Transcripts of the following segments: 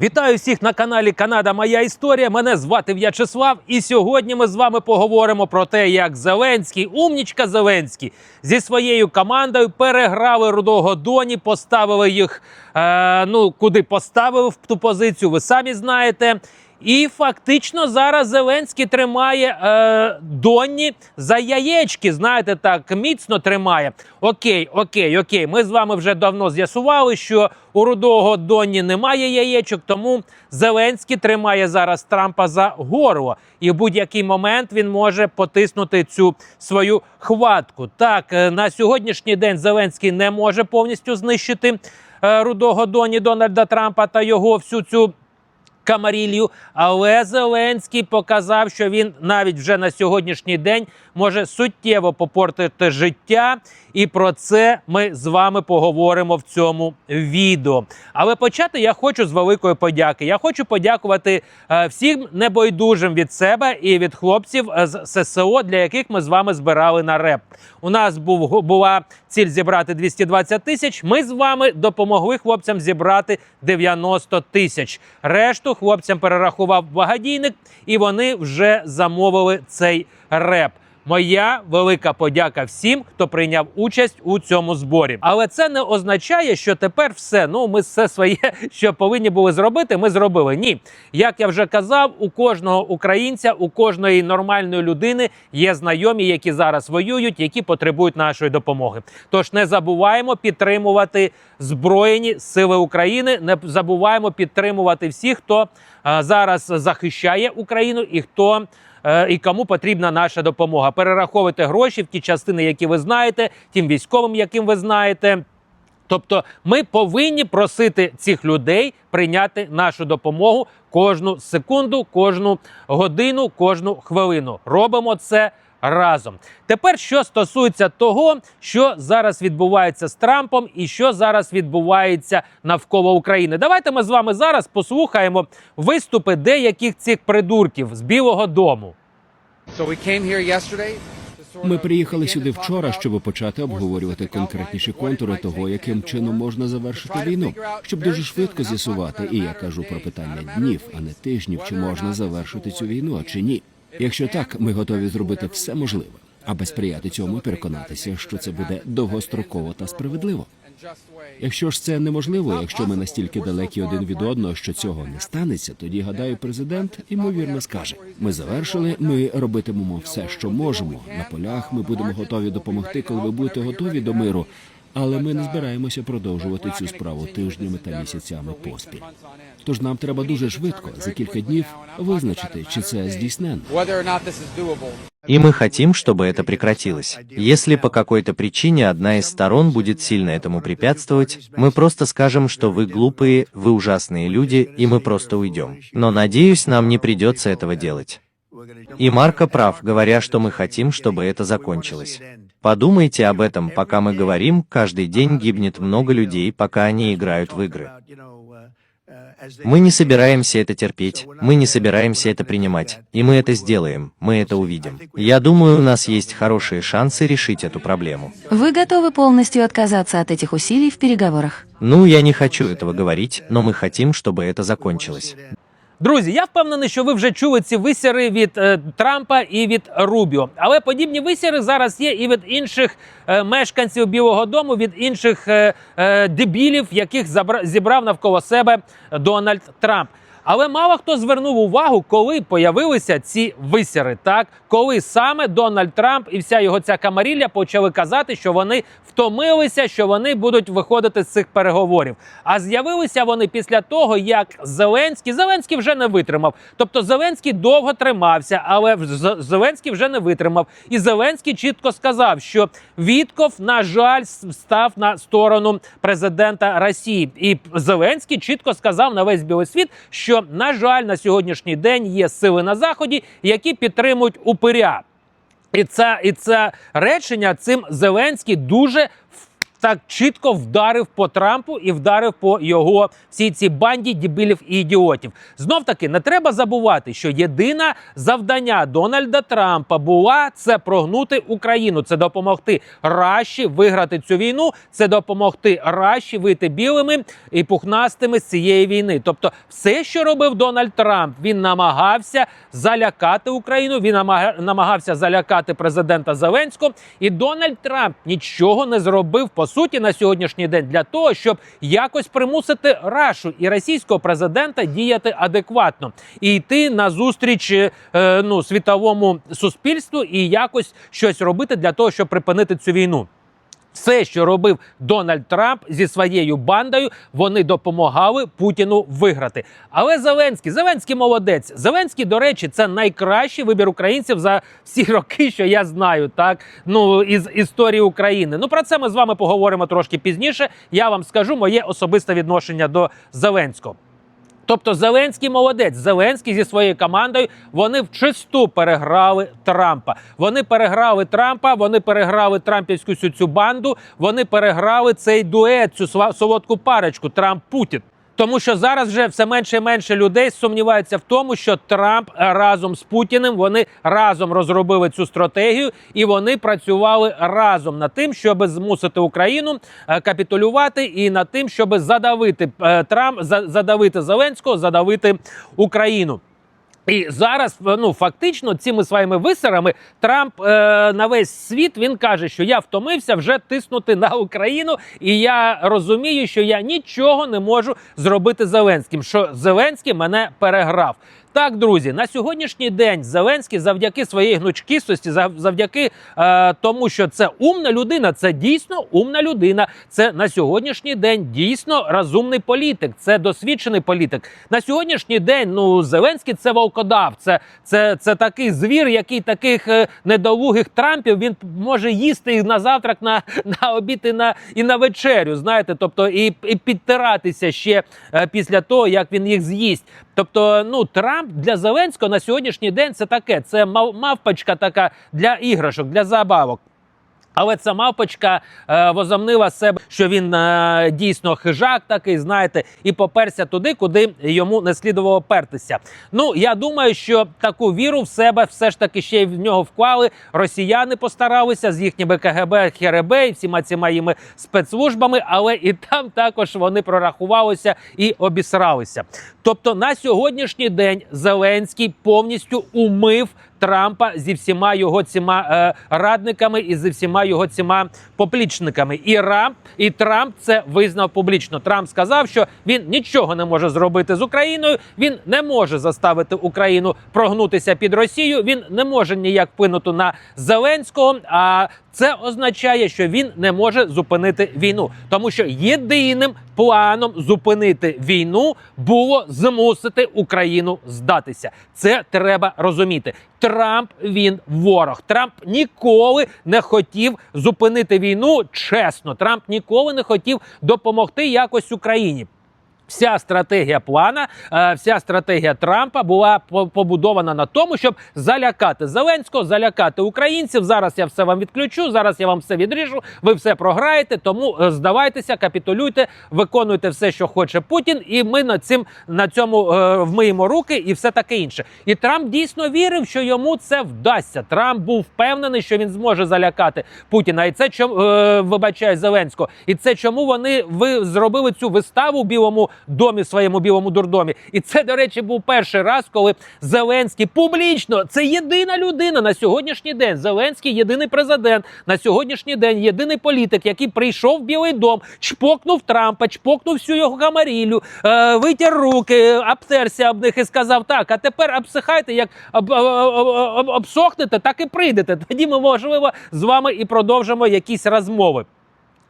Вітаю всіх на каналі Канада Моя Історія. Мене звати В'ячеслав. І сьогодні ми з вами поговоримо про те, як Зеленський, умнічка Зеленський, зі своєю командою переграли рудого доні, поставили їх е, ну куди поставили в ту позицію. Ви самі знаєте. І фактично зараз Зеленський тримає е, Донні за яєчки. Знаєте, так міцно тримає. Окей, окей, окей. Ми з вами вже давно з'ясували, що у рудого Донні немає яєчок, тому Зеленський тримає зараз Трампа за горло. І в будь-який момент він може потиснути цю свою хватку. Так, е, на сьогоднішній день Зеленський не може повністю знищити е, рудого Доні Дональда Трампа та його всю цю. Камарілью, але Зеленський показав, що він навіть вже на сьогоднішній день може суттєво попортити життя, і про це ми з вами поговоримо в цьому відео. Але почати я хочу з великої подяки. Я хочу подякувати е, всім небайдужим від себе і від хлопців з ССО, для яких ми з вами збирали на реп. У нас був була ціль зібрати 220 тисяч. Ми з вами допомогли хлопцям зібрати 90 тисяч. Решту хлопцям перерахував благодійник, і вони вже замовили цей реп. Моя велика подяка всім, хто прийняв участь у цьому зборі. Але це не означає, що тепер все. Ну, ми все своє, що повинні були зробити, ми зробили. Ні, як я вже казав, у кожного українця, у кожної нормальної людини є знайомі, які зараз воюють, які потребують нашої допомоги. Тож не забуваємо підтримувати збройні сили України. Не забуваємо підтримувати всіх, хто е, зараз захищає Україну і хто і кому потрібна наша допомога. Перераховуйте гроші в ті частини, які ви знаєте, тим військовим, яким ви знаєте. Тобто, ми повинні просити цих людей прийняти нашу допомогу кожну секунду, кожну годину, кожну хвилину. Робимо це разом. Тепер, що стосується того, що зараз відбувається з Трампом і що зараз відбувається навколо України. Давайте ми з вами зараз послухаємо виступи деяких цих придурків з Білого Дому. Ми приїхали сюди вчора, щоб почати обговорювати конкретніші контури того, яким чином можна завершити війну, щоб дуже швидко з'ясувати. І я кажу про питання днів, а не тижнів, чи можна завершити цю війну, а чи ні. Якщо так, ми готові зробити все можливе, аби сприяти цьому і переконатися, що це буде довгостроково та справедливо. Якщо ж це неможливо, якщо ми настільки далекі один від одного, що цього не станеться, тоді гадаю, президент ймовірно скаже: ми завершили, ми робитимемо все, що можемо. На полях ми будемо готові допомогти, коли ви будете готові до миру. Але ми не збираємося продовжувати цю справу тижнями та місяцями поспіль. Тож нам треба дуже швидко за кілька днів визначити, чи це здійсненно. Whether or not this is doable. И мы хотим, чтобы это прекратилось. Если по какой-то причине одна из сторон будет сильно этому препятствовать, мы просто скажем, что вы глупые, вы ужасные люди, и мы просто уйдем. Но надеюсь, нам не придется этого делать. И Марко прав, говоря, что мы хотим, чтобы это закончилось. Подумайте об этом, пока мы говорим, каждый день гибнет много людей, пока они играют в игры. Мы не собираемся это терпеть, мы не собираемся это принимать, и мы это сделаем, мы это увидим. Я думаю, у нас есть хорошие шансы решить эту проблему. Вы готовы полностью отказаться от этих усилий в переговорах? Ну, я не хочу этого говорить, но мы хотим, чтобы это закончилось. Друзі, я впевнений, що ви вже чули ці висяри від е, Трампа і від Рубіо. Але подібні висяри зараз є і від інших е, мешканців Білого Дому, від інших е, е, дебілів, яких забра- зібрав навколо себе Дональд Трамп. Але мало хто звернув увагу, коли появилися ці висяри, так коли саме Дональд Трамп і вся його ця камарілля почали казати, що вони втомилися, що вони будуть виходити з цих переговорів. А з'явилися вони після того, як Зеленський Зеленський вже не витримав. Тобто Зеленський довго тримався, але Зеленський вже не витримав. І Зеленський чітко сказав, що Вітков, на жаль, став на сторону президента Росії. І Зеленський чітко сказав на весь білий світ, що на жаль, на сьогоднішній день є сили на заході, які підтримують упиря. І це, і це речення цим Зеленський дуже так чітко вдарив по Трампу і вдарив по його всій цій банді дібілів і ідіотів. Знов таки не треба забувати, що єдине завдання Дональда Трампа була це прогнути Україну, це допомогти Раші виграти цю війну, це допомогти Раші вийти білими і пухнастими з цієї війни. Тобто, все, що робив Дональд Трамп, він намагався залякати Україну. Він намагався залякати президента Зеленського. І Дональд Трамп нічого не зробив по суті на сьогоднішній день для того, щоб якось примусити Рашу і російського президента діяти адекватно і йти на зустріч е, ну світовому суспільству і якось щось робити для того, щоб припинити цю війну. Все, що робив Дональд Трамп зі своєю бандою, вони допомагали Путіну виграти. Але Зеленський, Зеленський молодець. Зеленський, до речі, це найкращий вибір українців за всі роки, що я знаю, так ну із історії України. Ну про це ми з вами поговоримо трошки пізніше. Я вам скажу моє особисте відношення до Зеленського. Тобто Зеленський молодець. Зеленський зі своєю командою вони вчисту переграли Трампа. Вони переграли Трампа, вони переграли Трампівську цю банду. Вони переграли цей дует, цю солодку парочку Трамп-Путін. Тому що зараз вже все менше і менше людей сумніваються в тому, що Трамп разом з Путіним вони разом розробили цю стратегію і вони працювали разом над тим, щоб змусити Україну е, капітулювати, і над тим, щоб задавити е, Трамп, за- задавити Зеленського, задавити Україну. І зараз ну фактично цими своїми висерами Трамп е, на весь світ він каже, що я втомився вже тиснути на Україну, і я розумію, що я нічого не можу зробити Зеленським. Що Зеленський мене переграв. Так, друзі, на сьогоднішній день Зеленський завдяки своїй гнучкістості, завдяки е, тому, що це умна людина, це дійсно умна людина. Це на сьогоднішній день дійсно розумний політик, це досвідчений політик. На сьогоднішній день ну Зеленський це волкодав. Це, це, це такий звір, який таких е, недолугих трампів він може їсти і на завтрак, на, на обід і на, і на вечерю. Знаєте, тобто і, і підтиратися ще е, після того, як він їх з'їсть. Тобто, ну Трамп для Зеленського на сьогоднішній день це таке. Це мав- мавпочка така для іграшок, для забавок. Але ця мавпочка е, возомнила себе, що він е, дійсно хижак такий, знаєте, і поперся туди, куди йому не слідувало пертися. Ну я думаю, що таку віру в себе все ж таки ще й в нього вклали. Росіяни постаралися з їхніми КГБ, ХРБ і всіма цими спецслужбами, але і там також вони прорахувалися і обісралися. Тобто на сьогоднішній день Зеленський повністю умив Трампа зі всіма його ціма е, радниками і зі всіма його ціма поплічниками. І Рамп, і Трамп це визнав публічно. Трамп сказав, що він нічого не може зробити з Україною. Він не може заставити Україну прогнутися під Росію. Він не може ніяк вплинути на Зеленського. А це означає, що він не може зупинити війну, тому що єдиним планом зупинити війну було змусити Україну здатися. Це треба розуміти. Трамп він ворог. Трамп ніколи не хотів зупинити війну. Чесно, Трамп ніколи не хотів допомогти якось Україні. Вся стратегія плана, е, вся стратегія Трампа була по- побудована на тому, щоб залякати Зеленського, залякати українців. Зараз я все вам відключу. Зараз я вам все відріжу. Ви все програєте. Тому е, здавайтеся, капітулюйте, виконуйте все, що хоче Путін, і ми на цим на цьому е, вмиємо руки, і все таке інше. І Трамп дійсно вірив, що йому це вдасться. Трамп був впевнений, що він зможе залякати Путіна. І це чому вибачаю Зеленського. І це чому вони ви зробили цю виставу в білому домі, своєму білому дурдомі. І це, до речі, був перший раз, коли Зеленський публічно це єдина людина на сьогоднішній день. Зеленський єдиний президент на сьогоднішній день, єдиний політик, який прийшов в Білий дом, чпокнув Трампа, чпокнув всю його гамарілю, е, витяг руки, обтерся об них і сказав: так, а тепер обсихайте, як об, об- об- обсохнете, так і прийдете. Тоді ми можливо з вами і продовжимо якісь розмови.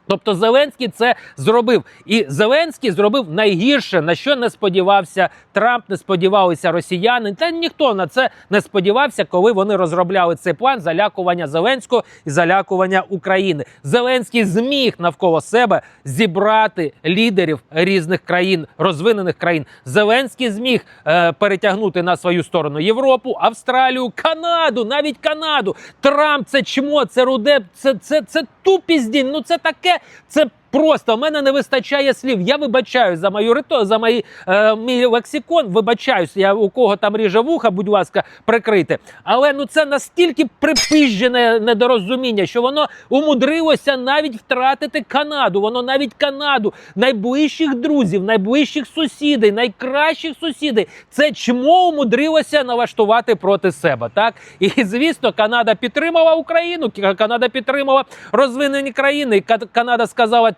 Тобто Зеленський це зробив, і Зеленський зробив найгірше, на що не сподівався Трамп, не сподівалися росіяни. Та ніхто на це не сподівався, коли вони розробляли цей план залякування Зеленського і залякування України. Зеленський зміг навколо себе зібрати лідерів різних країн, розвинених країн. Зеленський зміг е, перетягнути на свою сторону Європу, Австралію, Канаду, навіть Канаду. Трамп це чмо, це руде, це, це, це тупість. Ну це таке це, це просто в мене не вистачає слів. Я вибачаю за мою рито, за мої, е, мій лексикон. Вибачаюсь, я у кого там ріже вуха, будь ласка, прикрити. Але ну це настільки припижене недорозуміння, що воно умудрилося навіть втратити Канаду. Воно навіть Канаду, найближчих друзів, найближчих сусідей, найкращих сусідей. Це чмо умудрилося налаштувати проти себе. Так і звісно, Канада підтримала Україну. Ка- Канада підтримала розвинені країни. Канада сказала,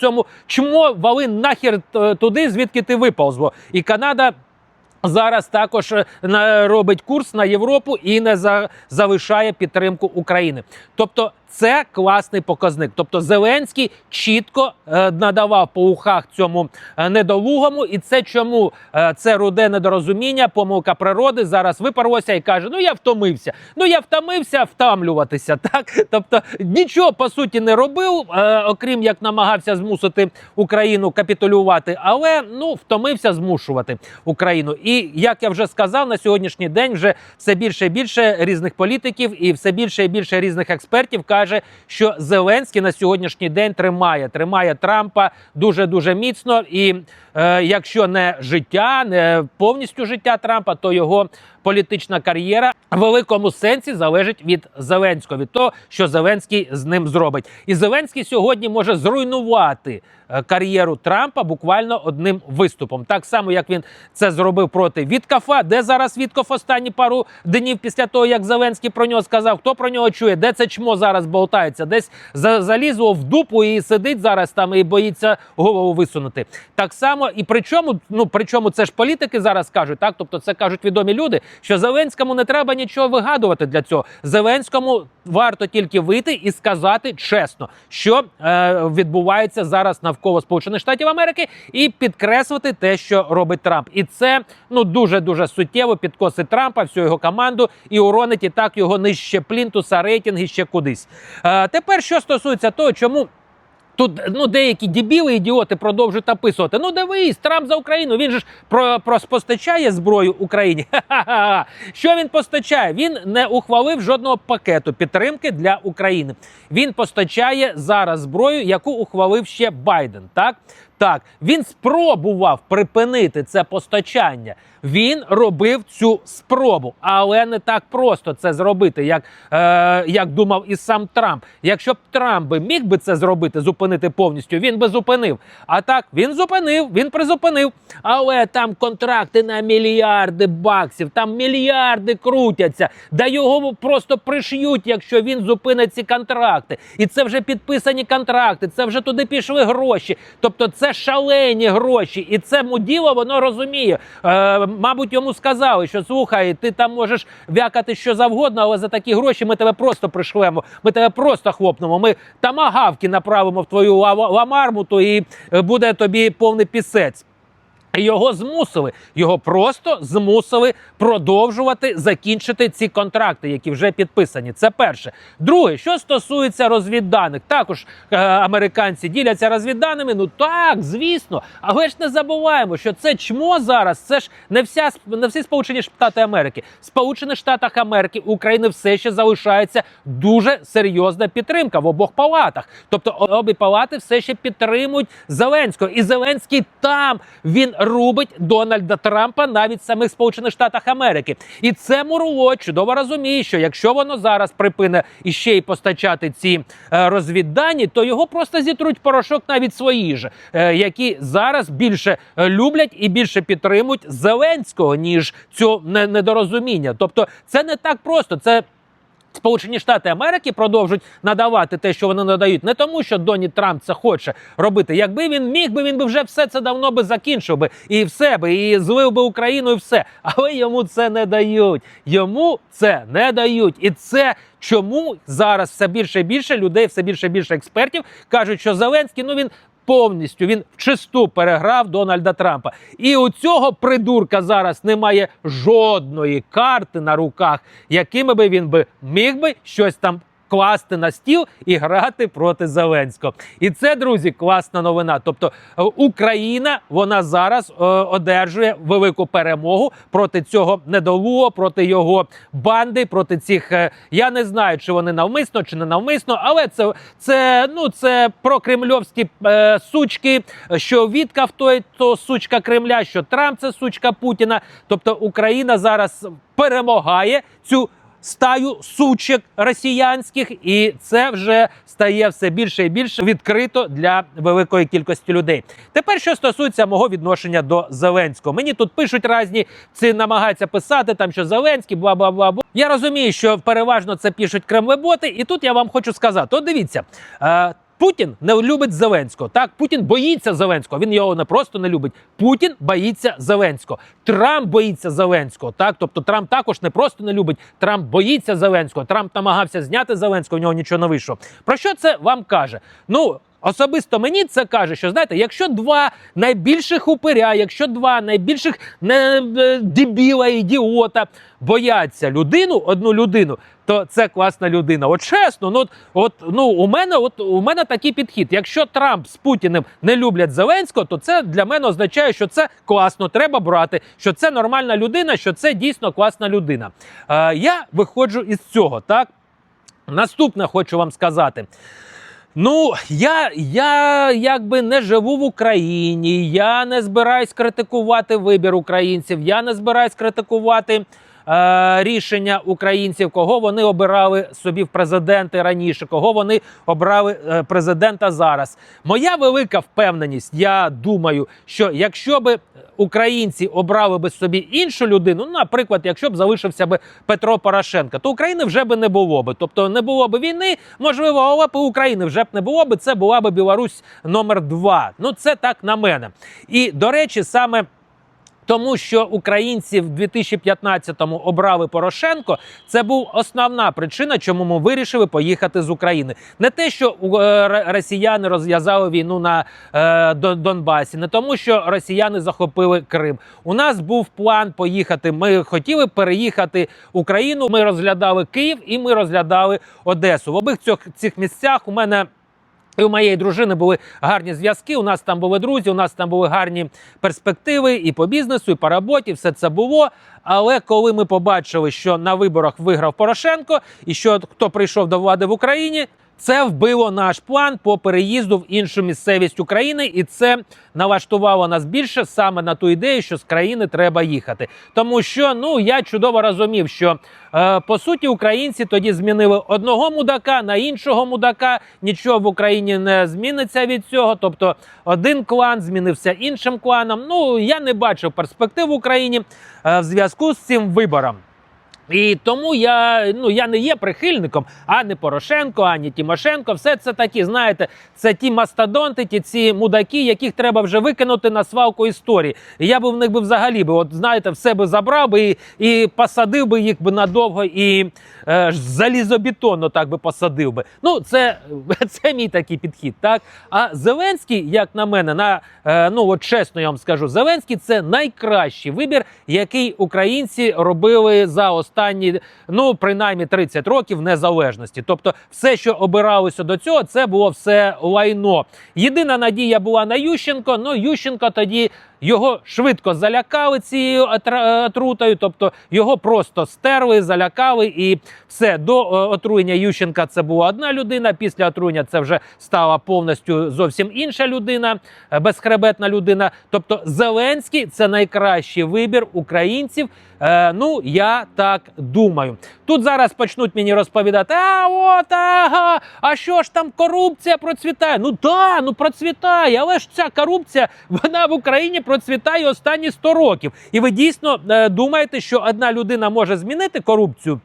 цьому чмо вали нахер е, туди, звідки ти виповзло. І Канада. Зараз також е, робить курс на Європу і не за, залишає підтримку України. Тобто, це класний показник. Тобто, Зеленський чітко е, надавав по ухах цьому е, недолугому, і це чому е, це руде недорозуміння, помилка природи зараз випарлося і каже: Ну я втомився. Ну я втомився втамлюватися. Так, тобто нічого по суті не робив, окрім як намагався змусити Україну капітулювати, але ну втомився змушувати Україну. І як я вже сказав, на сьогоднішній день вже все більше і більше різних політиків і все більше і більше різних експертів каже, що Зеленський на сьогоднішній день тримає, тримає Трампа дуже дуже міцно. І е, якщо не життя, не повністю життя Трампа, то його політична кар'єра в великому сенсі залежить від Зеленського, від того, що Зеленський з ним зробить. І Зеленський сьогодні може зруйнувати кар'єру Трампа буквально одним виступом. Так само, як він це зробив проти Віткафа, де зараз Вітков останні пару днів після того, як Зеленський про нього сказав, хто про нього чує, де це чмо зараз болтається, десь за- залізло в дупу і сидить зараз там і боїться голову висунути. Так само, і причому, ну причому це ж політики зараз кажуть, так тобто це кажуть відомі люди, що Зеленському не треба нічого вигадувати для цього. Зеленському варто тільки вийти і сказати чесно, що е, відбувається зараз навколо Сполучених Штатів Америки, і підкреслити те, що робить Трамп. І це ну дуже дуже суттєво підкосить Трампа, всю його команду і уронить і так його нижче плінтуса, рейтинги ще кудись. Е, тепер що стосується того, чому. Тут ну деякі дебіли, ідіоти продовжують описувати. Ну дивись, Трамп за Україну. Він же ж про, про постачає зброю Україні. Ха-ха-ха. Що він постачає? Він не ухвалив жодного пакету підтримки для України. Він постачає зараз зброю, яку ухвалив ще Байден. Так, так він спробував припинити це постачання. Він робив цю спробу, але не так просто це зробити, як, е, як думав і сам Трамп. Якщо б Трамп би міг би це зробити, зупинити повністю, він би зупинив. А так він зупинив, він призупинив. Але там контракти на мільярди баксів, там мільярди крутяться. Да його просто приш'ють, якщо він зупинить ці контракти. І це вже підписані контракти, це вже туди пішли гроші. Тобто це шалені гроші. І це муділо воно розуміє. Е, мабуть, йому сказали, що слухай, ти там можеш вякати що завгодно, але за такі гроші ми тебе просто пришлемо. Ми тебе просто хлопнемо. Ми тамагавки направимо в твою ла- ламармуту, і е, буде тобі повний пісець. Його змусили, його просто змусили продовжувати закінчити ці контракти, які вже підписані. Це перше. Друге, що стосується розвідданих, також е, американці діляться розвідданими. Ну так, звісно. Але ж не забуваємо, що це чмо зараз. Це ж не вся не всі Сполучені Штати Америки. В Сполучених Штатах Америки України все ще залишається дуже серйозна підтримка в обох палатах. Тобто обі палати все ще підтримують Зеленського, і Зеленський там він рубить Дональда Трампа навіть самих Сполучених Штатах Америки. І це Мурло чудово розуміє, що якщо воно зараз припине іще й постачати ці е, розвіддані, то його просто зітруть порошок навіть свої ж, е, які зараз більше е, люблять і більше підтримують Зеленського ніж цього недорозуміння. Тобто, це не так просто. Це Сполучені Штати Америки продовжують надавати те, що вони надають, не тому, що Дональд Трамп це хоче робити. Якби він міг би, він би вже все це давно би закінчив би і все би, і злив би Україну, і все. Але йому це не дають. Йому це не дають. І це чому зараз все більше і більше людей, все більше і більше експертів кажуть, що Зеленський ну він. Повністю. Він вчисту переграв Дональда Трампа, і у цього придурка зараз немає жодної карти на руках, якими би він би міг би щось там класти на стіл і грати проти Зеленського. І це, друзі, класна новина. Тобто е, Україна вона зараз е, одержує велику перемогу проти цього недолуго, проти його банди, проти цих. е, я не знаю, чи вони навмисно чи не навмисно, але це, це ну це прокремльовські е, сучки, що Віткав той то сучка Кремля, що Трамп це сучка Путіна. Тобто Україна зараз перемагає цю стаю сучок росіянських, і це вже стає все більше і більше відкрито для великої кількості людей. Тепер, що стосується мого відношення до Зеленського, мені тут пишуть різні, ці намагаються писати там, що Зеленський, бла бла бла. бла. Я розумію, що переважно це пишуть кремлеботи, і тут я вам хочу сказати: от дивіться. Путін не любить Зеленського. Так, Путін боїться Зеленського. Він його не просто не любить. Путін боїться Зеленського. Трамп боїться Зеленського. Так, тобто Трамп також не просто не любить. Трамп боїться Зеленського. Трамп намагався зняти Зеленського. У нього нічого не вийшло. Про що це вам каже? Ну. Особисто мені це каже, що знаєте, якщо два найбільших упиря, якщо два найбільших не, е, дебіла, ідіота бояться людину, одну людину, то це класна людина. От чесно, ну от, ну у мене, от у мене такий підхід. Якщо Трамп з Путіним не люблять Зеленського, то це для мене означає, що це класно, треба брати, що це нормальна людина, що це дійсно класна людина. Е, я виходжу із цього, так. Наступне хочу вам сказати. Ну, я, я якби не живу в Україні, я не збираюсь критикувати вибір українців, я не збираюсь критикувати е, рішення українців, кого вони обирали собі в президенти раніше, кого вони обрали е, президента зараз. Моя велика впевненість, я думаю, що якщо би українці обрали би собі іншу людину, ну, наприклад, якщо б залишився би Петро Порошенко, то України вже би не було би. Тобто не було б війни, можливо, але б України вже б не було би. Це була б Білорусь номер два. Ну це так на мене. І до речі, саме. Тому що українці в 2015-му обрали Порошенко, це був основна причина, чому ми вирішили поїхати з України. Не те, що е, росіяни розв'язали війну на е, Дон- Донбасі, не тому, що росіяни захопили Крим. У нас був план поїхати. Ми хотіли переїхати Україну. Ми розглядали Київ і ми розглядали Одесу. В обох цих, цих місцях у мене. І у моєї дружини були гарні зв'язки. У нас там були друзі, у нас там були гарні перспективи і по бізнесу, і по роботі. Все це було. Але коли ми побачили, що на виборах виграв Порошенко, і що хто прийшов до влади в Україні, це вбило наш план по переїзду в іншу місцевість України, і це налаштувало нас більше саме на ту ідею, що з країни треба їхати. Тому що ну я чудово розумів, що е, по суті українці тоді змінили одного мудака на іншого мудака. Нічого в Україні не зміниться від цього. Тобто один клан змінився іншим кланом. Ну я не бачив перспектив в Україні е, в зв'язку з цим вибором. І тому я ну я не є прихильником ані Порошенко, ані Тимошенко. Все це такі, знаєте, це ті мастодонти, ті ці мудаки, яких треба вже викинути на свалку історії. І я би в них би взагалі би, от знаєте, все би забрав би і, і посадив би їх би надовго і е, залізобетонно так би посадив би. Ну, це, це мій такий підхід. Так а Зеленський, як на мене, на е, ну от чесно я вам скажу, Зеленський це найкращий вибір, який українці робили за останні, ну принаймні 30 років незалежності. Тобто, все, що обиралося до цього, це було все лайно. Єдина надія була на Ющенко. Ну Ющенко тоді. Його швидко залякали цією отрутою, тобто його просто стерли, залякали, і все до е, отруєння Ющенка це була одна людина. Після отруєння це вже стала повністю зовсім інша людина, е, безхребетна людина. Тобто Зеленський це найкращий вибір українців. Е, ну я так думаю. Тут зараз почнуть мені розповідати: а от ага, а що ж там корупція процвітає? Ну да, ну процвітає, але ж ця корупція вона в Україні процвітає останні 100 років. І ви дійсно е, думаєте, що одна людина може змінити корупцію?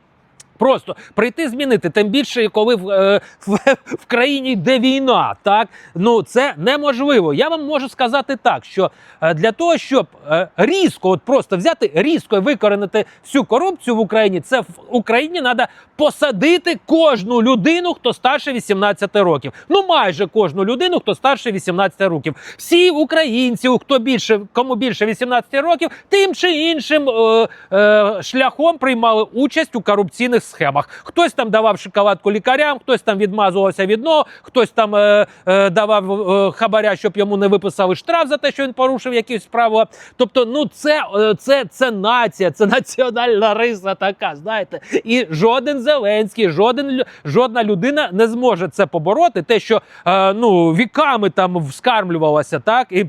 Просто прийти змінити, тим більше, коли в, е, в, в країні йде війна, так ну це неможливо. Я вам можу сказати так, що е, для того, щоб е, різко, от просто взяти різко і викоренити всю корупцію в Україні, це в Україні треба посадити кожну людину, хто старше 18 років. Ну майже кожну людину, хто старше 18 років. Всі українці, хто більше, кому більше 18 років, тим чи іншим е, е, шляхом приймали участь у корупційних схемах. Хтось там давав шоколадку лікарям, хтось там відмазувався від нього, хтось там е, е, давав е, хабаря, щоб йому не виписали штраф за те, що він порушив якісь правила. Тобто, ну це, е, це, це нація, це національна риса така. Знаєте, і жоден Зеленський, жоден жодна людина не зможе це побороти. Те, що е, ну віками там вскармлювалося, так і.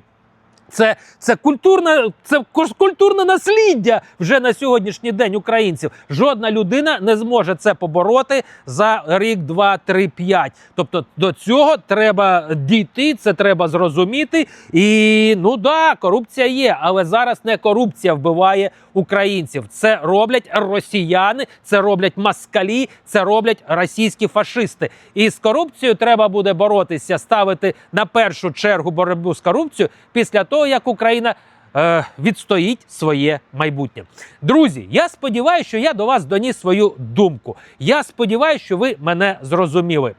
Це, це культурне, це культурне насліддя вже на сьогоднішній день українців. Жодна людина не зможе це побороти за рік, два, три, п'ять. Тобто до цього треба дійти, це треба зрозуміти. І ну да, корупція є, але зараз не корупція вбиває українців. Це роблять росіяни, це роблять москалі, це роблять російські фашисти. І з корупцією треба буде боротися, ставити на першу чергу боротьбу з корупцією після того, як Україна. е, Відстоїть своє майбутнє, друзі. Я сподіваюся, що я до вас доніс свою думку. Я сподіваюся, що ви мене зрозуміли.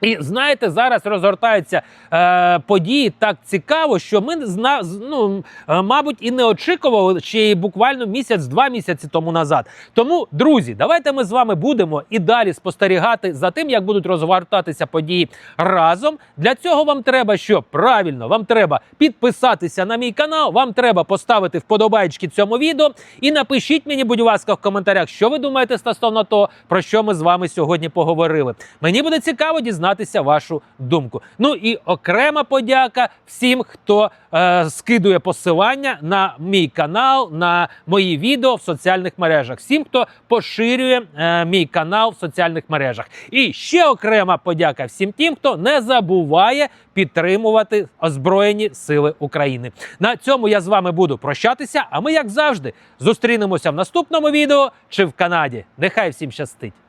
І знаєте, зараз розгортаються е, події так цікаво, що ми зна, ну, е, мабуть, і не очікували ще й буквально місяць-два місяці тому назад. Тому, друзі, давайте ми з вами будемо і далі спостерігати за тим, як будуть розгортатися події разом. Для цього вам треба що? Правильно, вам треба підписатися на мій канал, вам треба поставити вподобайки цьому відео. І напишіть мені, будь ласка, в коментарях, що ви думаєте стосовно того, про що ми з вами сьогодні поговорили. Мені буде цікаво дізнатися вашу думку. Ну і окрема подяка всім, хто е, скидує посилання на мій канал, на мої відео в соціальних мережах. Всім, хто поширює е, мій канал в соціальних мережах. І ще окрема подяка всім тим, хто не забуває підтримувати озброєні сили України. На цьому я з вами буду прощатися. А ми, як завжди, зустрінемося в наступному відео чи в Канаді. Нехай всім щастить!